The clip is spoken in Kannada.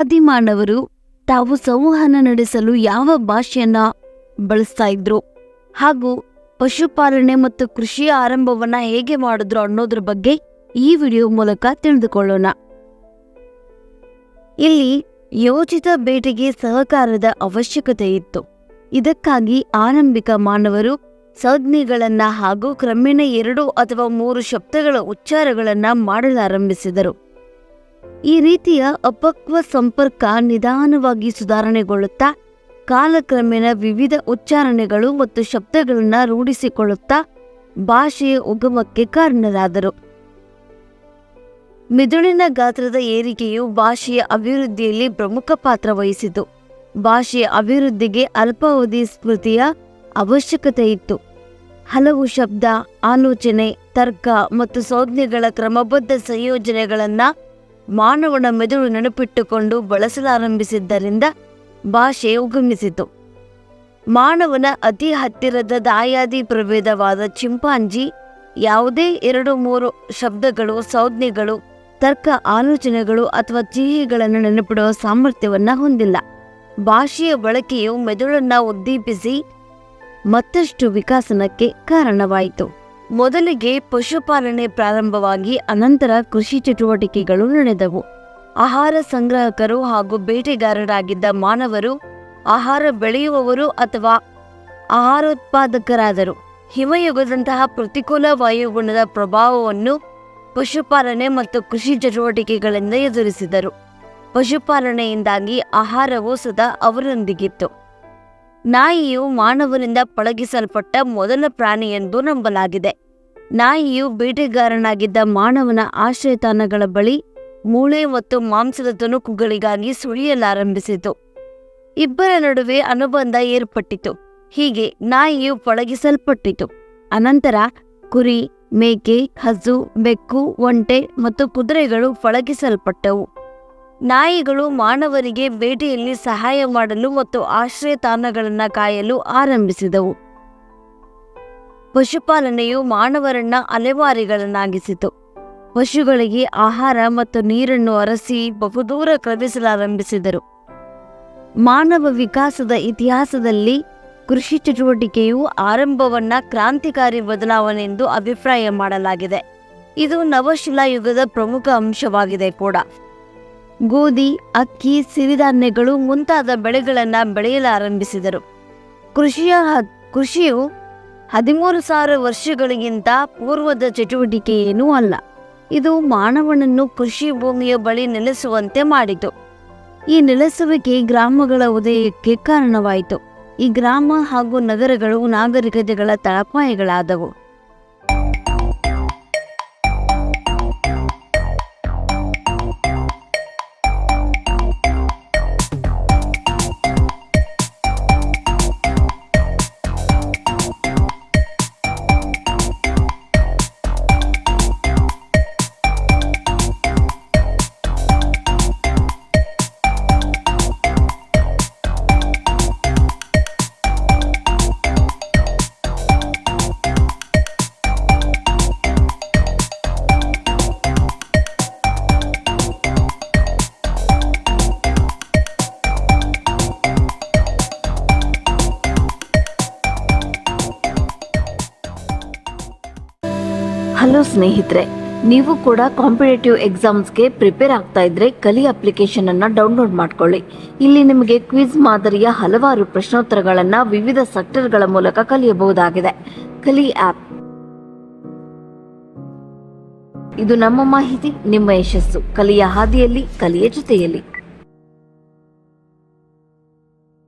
ಆದಿಮಾನವರು ತಾವು ಸಂವಹನ ನಡೆಸಲು ಯಾವ ಭಾಷೆಯನ್ನ ಬಳಸ್ತಾ ಇದ್ರು? ಹಾಗೂ ಪಶುಪಾಲನೆ ಮತ್ತು ಕೃಷಿಯ ಆರಂಭವನ್ನ ಹೇಗೆ ಮಾಡಿದ್ರು ಅನ್ನೋದ್ರ ಬಗ್ಗೆ ಈ ವಿಡಿಯೋ ಮೂಲಕ ತಿಳಿದುಕೊಳ್ಳೋಣ. ಇಲ್ಲಿ ಯೋಜಿತ ಬೇಟೆಗೆ ಸಹಕಾರದ ಅವಶ್ಯಕತೆ ಇತ್ತು. ಇದಕ್ಕಾಗಿ ಆರಂಭಿಕ ಮಾನವರು ಸಂಜ್ಞೆಗಳನ್ನ ಹಾಗೂ ಕ್ರಮೇಣ ಎರಡು ಅಥವಾ ಮೂರು ಶಬ್ದಗಳ ಉಚ್ಚಾರಗಳನ್ನ ಮಾಡಲಾರಂಭಿಸಿದರು. ಈ ರೀತಿಯ ಅಪಕ್ವ ಸಂಪರ್ಕ ನಿಧಾನವಾಗಿ ಸುಧಾರಣೆಗೊಳ್ಳುತ್ತಾ, ಕಾಲಕ್ರಮೇಣ ವಿವಿಧ ಉಚ್ಚಾರಣೆಗಳು ಮತ್ತು ಶಬ್ದಗಳನ್ನು ರೂಢಿಸಿಕೊಳ್ಳುತ್ತಾ, ಭಾಷೆಯ ಉಗಮಕ್ಕೆ ಕಾರಣರಾದರು. ಮಿದುಳಿನ ಗಾತ್ರದ ಏರಿಕೆಯು ಭಾಷೆಯ ಅಭಿವೃದ್ಧಿಯಲ್ಲಿ ಪ್ರಮುಖ ಪಾತ್ರ ವಹಿಸಿತು. ಭಾಷೆಯ ಅಭಿವೃದ್ಧಿಗೆ ಅಲ್ಪಾವಧಿ ಸ್ಮೃತಿಯ ಅವಶ್ಯಕತೆ ಇತ್ತು. ಹಲವು ಶಬ್ದ, ಆಲೋಚನೆ, ತರ್ಕ ಮತ್ತು ಸಂಜ್ಞೆಗಳ ಕ್ರಮಬದ್ಧ ಸಂಯೋಜನೆಗಳನ್ನ ಮಾನವನ ಮೆದುಳು ನೆನಪಿಟ್ಟುಕೊಂಡು ಬಳಸಲಾರಂಭಿಸಿದ್ದರಿಂದ ಭಾಷೆ ಉಗಮಿಸಿತು. ಮಾನವನ ಅತಿ ಹತ್ತಿರದ ದಾಯಾದಿ ಪ್ರಭೇದವಾದ ಚಿಂಪಾಂಜಿ ಯಾವುದೇ ಎರಡು ಮೂರು ಶಬ್ದಗಳು, ಸಂಜ್ಞೆಗಳು, ತರ್ಕ ಆಲೋಚನೆಗಳು ಅಥವಾ ಚಿಹ್ನೆಗಳನ್ನು ನೆನಪಿಡುವ ಸಾಮರ್ಥ್ಯವನ್ನು ಹೊಂದಿಲ್ಲ. ಭಾಷೆಯ ಬಳಕೆಯು ಮೆದುಳನ್ನು ಉದ್ದೀಪಿಸಿ ಮತ್ತಷ್ಟು ವಿಕಾಸನಕ್ಕೆ ಕಾರಣವಾಯಿತು. ಮೊದಲಿಗೆ ಪಶುಪಾಲನೆ ಪ್ರಾರಂಭವಾಗಿ ಅನಂತರ ಕೃಷಿ ಚಟುವಟಿಕೆಗಳು ನಡೆದವು. ಆಹಾರ ಸಂಗ್ರಾಹಕರು ಹಾಗೂ ಬೇಟೆಗಾರರಾಗಿದ್ದ ಮಾನವರು, ಆಹಾರ ಬೆಳೆಯುವವರು ಅಥವಾ ಆಹಾರೋತ್ಪಾದಕರಾದರು. ಹಿಮಯುಗದಂತಹ ಪ್ರತಿಕೂಲ ವಾಯುಗುಣದ ಪ್ರಭಾವವನ್ನು ಪಶುಪಾಲನೆ ಮತ್ತು ಕೃಷಿ ಚಟುವಟಿಕೆಗಳಿಂದ ಎದುರಿಸಿದರು. ಪಶುಪಾಲನೆಯಿಂದಾಗಿ ಆಹಾರವು ಸದಾ ಅವರೊಂದಿಗಿತ್ತು ನಾಯಿಯು ಮಾನವರಿಂದ ಪಳಗಿಸಲ್ಪಟ್ಟ ಮೊದಲ ಪ್ರಾಣಿ ಎಂದು ನಂಬಲಾಗಿದೆ. ನಾಯಿಯು ಬೇಟೆಗಾರನಾಗಿದ್ದ ಮಾನವನ ಆಶ್ರಯತಾಣಗಳ ಬಳಿ ಮೂಳೆ ಮತ್ತು ಮಾಂಸದ ತುಣುಕುಗಳಿಗಾಗಿ ಸುಳಿಯಲಾರಂಭಿಸಿತು. ಇಬ್ಬರ ನಡುವೆ ಅನುಬಂಧ ಏರ್ಪಟ್ಟಿತು. ಹೀಗೆ ನಾಯಿಯು ಪಳಗಿಸಲ್ಪಟ್ಟಿತು. ಅನಂತರ ಕುರಿ, ಮೇಕೆ, ಹಸು, ಬೆಕ್ಕು, ಒಂಟೆ ಮತ್ತು ಕುದುರೆಗಳು ಪಳಗಿಸಲ್ಪಟ್ಟವು. ನಾಯಿಗಳು ಮಾನವರಿಗೆ ಬೇಟೆಯಲ್ಲಿ ಸಹಾಯ ಮಾಡಲು ಮತ್ತು ಆಶ್ರಯ ತಾಣಗಳನ್ನು ಕಾಯಲು ಆರಂಭಿಸಿದವು. ಪಶುಪಾಲನೆಯು ಮಾನವರನ್ನ ಅಲೆಮಾರಿಗಳನ್ನಾಗಿಸಿತು. ಪಶುಗಳಿಗೆ ಆಹಾರ ಮತ್ತು ನೀರನ್ನು ಅರಸಿ ಬಹುದೂರ ಕ್ರಮಿಸಲಾರಂಭಿಸಿದರು ಮಾನವ ವಿಕಾಸದ ಇತಿಹಾಸದಲ್ಲಿ ಕೃಷಿ ಚಟುವಟಿಕೆಯು ಆರಂಭವನ್ನ ಕ್ರಾಂತಿಕಾರಿ ಬದಲಾವಣೆ ಎಂದು ಅಭಿಪ್ರಾಯ ಮಾಡಲಾಗಿದೆ. ಇದು ನವಶಿಲಾಯುಗದ ಪ್ರಮುಖ ಅಂಶವಾಗಿದೆ ಕೂಡ. ಗೋಧಿ, ಅಕ್ಕಿ, ಸಿರಿಧಾನ್ಯಗಳು ಮುಂತಾದ ಬೆಳೆಗಳನ್ನು ಬೆಳೆಯಲಾರಂಭಿಸಿದರು. ಕೃಷಿಯ ಕೃಷಿಯು ಹದಿಮೂರು ಸಾವಿರ ವರ್ಷಗಳಿಗಿಂತ ಪೂರ್ವದ ಚಟುವಟಿಕೆ ಏನೂ ಅಲ್ಲ. ಇದು ಮಾನವನನ್ನು ಕೃಷಿ ಭೂಮಿಯ ಬಳಿ ನೆಲೆಸುವಂತೆ ಮಾಡಿತು. ಈ ನೆಲೆಸುವಿಕೆ ಗ್ರಾಮಗಳ ಉದಯಕ್ಕೆ ಕಾರಣವಾಯಿತು. ಈ ಗ್ರಾಮ ಹಾಗೂ ನಗರಗಳು ನಾಗರಿಕತೆಗಳ ತಳಪಾಯಗಳಾದವು. ಹಲೋ ಸ್ನೇಹಿತರೆ, ನೀವು ಕೂಡ ಕಾಂಪಿಟೇಟಿವ್ ಎಕ್ಸಾಮ್ಸ್ಗೆ ಪ್ರಿಪೇರ್ ಆಗ್ತಾ ಇದ್ರೆ ಕಲಿ ಅಪ್ಲಿಕೇಶನ್ ಅನ್ನ ಡೌನ್ಲೋಡ್ ಮಾಡ್ಕೊಳ್ಳಿ. ಇಲ್ಲಿ ನಿಮಗೆ ಕ್ವಿಜ್ ಮಾದರಿಯ ಹಲವಾರು ಪ್ರಶ್ನೋತ್ತರಗಳನ್ನ ವಿವಿಧ ಸೆಕ್ಟರ್ಗಳ ಮೂಲಕ ಕಲಿಯಬಹುದಾಗಿದೆ. ಕಲಿ ಆಪ್ ಇದು ನಮ್ಮ ಮಾಹಿತಿ, ನಿಮ್ಮ ಯಶಸ್ಸು. ಕಲಿಯ ಹಾದಿಯಲ್ಲಿ, ಕಲಿಯ ಜೊತೆಯಲ್ಲಿ.